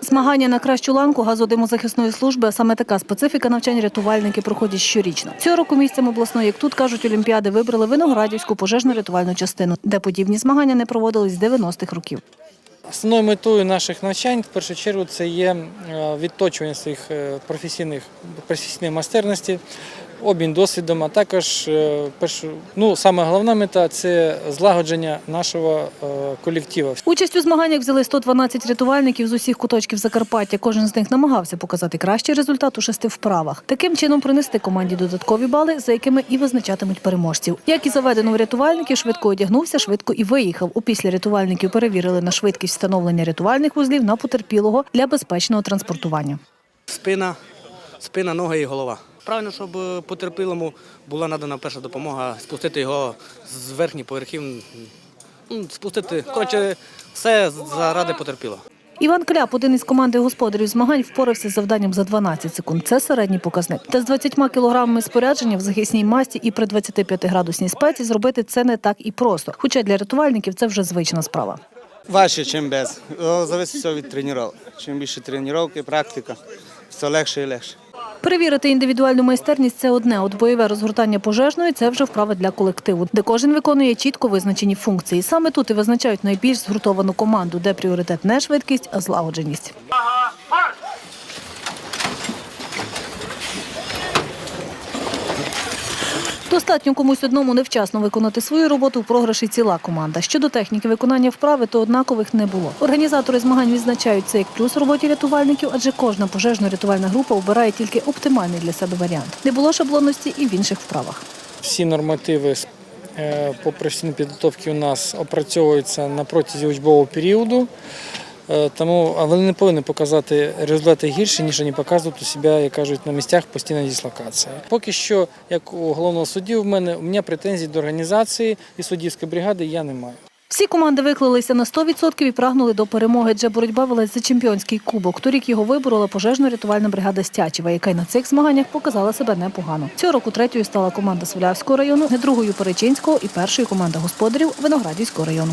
Змагання на кращу ланку газодимозахисної служби, а саме така специфіка навчань рятувальники проходять щорічно. Цього року місцем обласної, як тут кажуть, олімпіади вибрали Виноградівську пожежно-рятувальну частину, де подібні змагання не проводились з 90-х років. Основною метою наших навчань в першу чергу це є е, відточування своїх е, професійних професійної майстерності, обмін досвідом, а також е, ну, саме головна мета це злагодження нашого колективу. Участь у змаганнях взяли 112 рятувальників з усіх куточків Закарпаття. Кожен з них намагався показати кращий результат у шести вправах. Таким чином принести команді додаткові бали, за якими і визначатимуть переможців. Як і заведено в рятувальників, швидко одягнувся, швидко і виїхав. Опісля рятувальників перевірили на швидкість встановлення рятувальних вузлів на потерпілого для безпечного транспортування. спина, спина, ноги і голова. Правильно, щоб е, потерпілому була надана перша допомога, спустити його з верхніх поверхів, спустити, коротше, все заради потерпілого. Іван Кляп, один із команди господарів змагань, впорався з завданням за 12 секунд. Це середній показник. Та з 20 кілограмами спорядження в захисній масті і при 25-градусній спеці зробити це не так і просто. Хоча для рятувальників це вже звична справа. Важче, ніж без. О, Залежить все від тренувань. Чим більше тренування, практика, все легше і легше. Перевірити індивідуальну майстерність це одне. От бойове розгортання пожежної це вже вправа для колективу, де кожен виконує чітко визначені функції. Саме тут і визначають найбільш згуртовану команду, де пріоритет не швидкість, а злагодженість. Достатньо комусь одному невчасно виконати свою роботу в програші ціла команда. Щодо техніки виконання вправи, то однакових не було. Організатори змагань відзначають це як плюс роботі рятувальників, адже кожна пожежно-рятувальна група обирає тільки оптимальний для себе варіант. Не було шаблонності і в інших вправах. Всі нормативи е, по професійній підготовці у нас опрацьовуються на протязі учбового періоду. Е, Тому вони не повинні показати результати гірше, ніж вони показують у себе, як кажуть, на місцях постійної дислокації. Поки що, як у головного судді, в мене у мене претензій до організації і суддівської бригади я не маю. Всі команди виклалися на 100% і прагнули до перемоги, адже боротьба велась за чемпіонський кубок. Торік його виборола пожежно-рятувальна бригада Стячева, яка й на цих змаганнях показала себе непогано. Цього року третьою стала команда Свалявського району, другою Перечинського і першою команда господарів Виноградівського району.